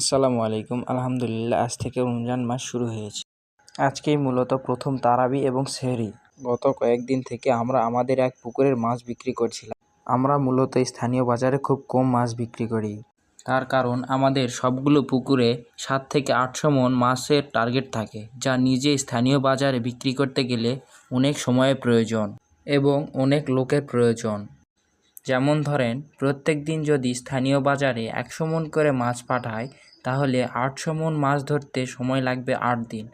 আসসালামু আলাইকুম। আলহামদুলিল্লাহ, আজ থেকে রমজান মাস শুরু হয়েছে। আজকেই মূলত প্রথম তারাবি এবং সেহরি। গত কয়েকদিন থেকে আমরা আমাদের এক পুকুরের মাছ বিক্রি করছিলাম। আমরা মূলত স্থানীয় বাজারে খুব কম মাছ বিক্রি করি। তার কারণ আমাদের সবগুলো পুকুরে সাত থেকে আটশো মন মাছের টার্গেট থাকে, যা নিজে স্থানীয় বাজারে বিক্রি করতে গেলে অনেক সময়ের প্রয়োজন এবং অনেক লোকের প্রয়োজন। যেমন ধরেন প্রত্যেক দিন যদি স্থানীয় বাজারে একশো মন করে মাছ পাঠায় তাহলে আটশো মন মাছ ধরতে সময় লাগবে আট দিন।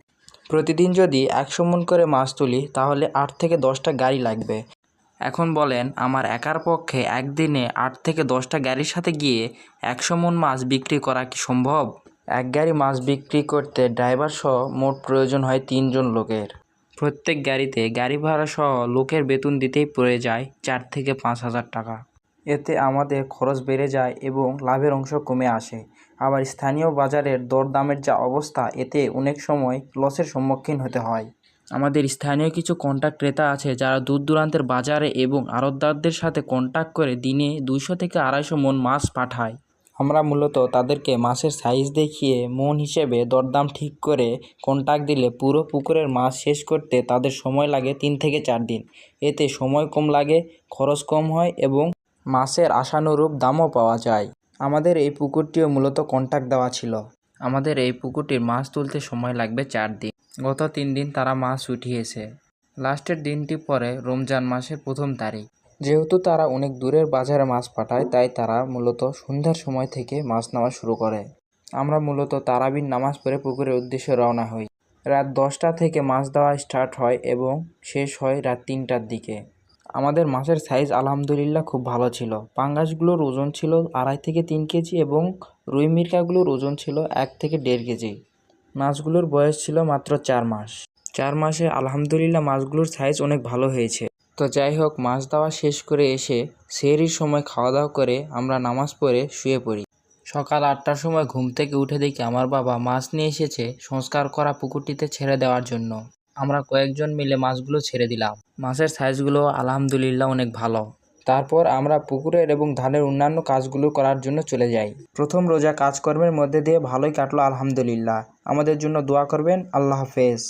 প্রতিদিন যদি একশো মন করে মাছ তুলি তাহলে আট থেকে দশটা গাড়ি লাগবে। এখন বলেন আমার একার পক্ষে একদিনে আট থেকে দশটা গাড়ির সাথে গিয়ে একশো মন মাছ বিক্রি করা কি সম্ভব? এক গাড়ি মাছ বিক্রি করতে ড্রাইভার সহ মোট প্রয়োজন হয় তিনজন লোকের। প্রত্যেক গাড়িতে গাড়ি ভাড়া সহ লোকের বেতন দিতেই পড়ে যায় চার থেকে পাঁচ হাজার টাকা। এতে আমাদের খরচ বেড়ে যায় এবং লাভের অংশ কমে আসে। আবার স্থানীয় বাজারের দরদামের যা অবস্থা, এতে অনেক সময় লসের সম্মুখীন হতে হয়। আমাদের স্থানীয় কিছু কন্ট্যাক্ট ক্রেতা আছে যারা দূর দূরান্তের বাজারে এবং আড়তদারদের সাথে কন্ট্যাক্ট করে দিনে দুইশো থেকে আড়াইশো মন মাছ পাঠায়। আমরা মূলত তাদেরকে মাছের সাইজ দেখিয়ে, মন হিসেবে দরদাম ঠিক করে কন্ট্যাক্ট দিলে পুরো পুকুরের মাছ শেষ করতে তাদের সময় লাগে তিন থেকে চার দিন। এতে সময় কম লাগে, খরচ কম হয় এবং মাছের আশানুরূপ দামও পাওয়া যায়। আমাদের এই পুকুরটিও মূলত কন্ট্যাক্ট দেওয়া ছিল। আমাদের এই পুকুরটির মাছ তুলতে সময় লাগবে চার দিন। গত তিন দিন তারা মাছ উঠিয়েছে। লাস্টের দিনটি পরে রমজান মাসের প্রথম তারিখ। যেহেতু তারা অনেক দূরের বাজারে মাছ পাঠায়, তাই তারা মূলত সন্ধ্যার সময় থেকে মাছ নেওয়া শুরু করে। আমরা মূলত তারাবির নামাজ পড়ে পুকুরের উদ্দেশ্যে রওনা হই। রাত দশটা থেকে মাছ দেওয়া স্টার্ট হয় এবং শেষ হয় রাত তিনটার দিকে। আমাদের মাছের সাইজ আলহামদুলিল্লাহ খুব ভালো ছিল। পাঙ্গাসগুলোর ওজন ছিল আড়াই থেকে তিন কেজি এবং রুই মিরকাগুলোর ওজন ছিল এক থেকে দেড় কেজি। মাছগুলোর বয়স ছিল মাত্র চার মাস। চার মাসে আলহামদুলিল্লাহ মাছগুলোর সাইজ অনেক ভালো হয়েছে। তো যাই হোক, মাছ দেওয়া শেষ করে এসে সেহরির সময় খাওয়া দাওয়া করে আমরা নামাজ পড়ে শুয়ে পড়ি। সকাল আটটার সময় ঘুম থেকে উঠে দেখি আমার বাবা মাছ নিয়ে এসেছে সংস্কার করা পুকুরটিতে ছেড়ে দেওয়ার জন্য। আমরা কয়েকজন মিলে মাছগুলো ছেড়ে দিলাম। মাছের সাইজগুলো আলহামদুলিল্লাহ অনেক ভালো। তারপর আমরা পুকুরের এবং ধানের অন্যান্য কাজগুলো করার জন্য চলে যাই। প্রথম রোজা কাজকর্মের মধ্যে দিয়ে ভালোই কাটলো আলহামদুলিল্লাহ। আমাদের জন্য দোয়া করবেন। আল্লাহ হাফেজ।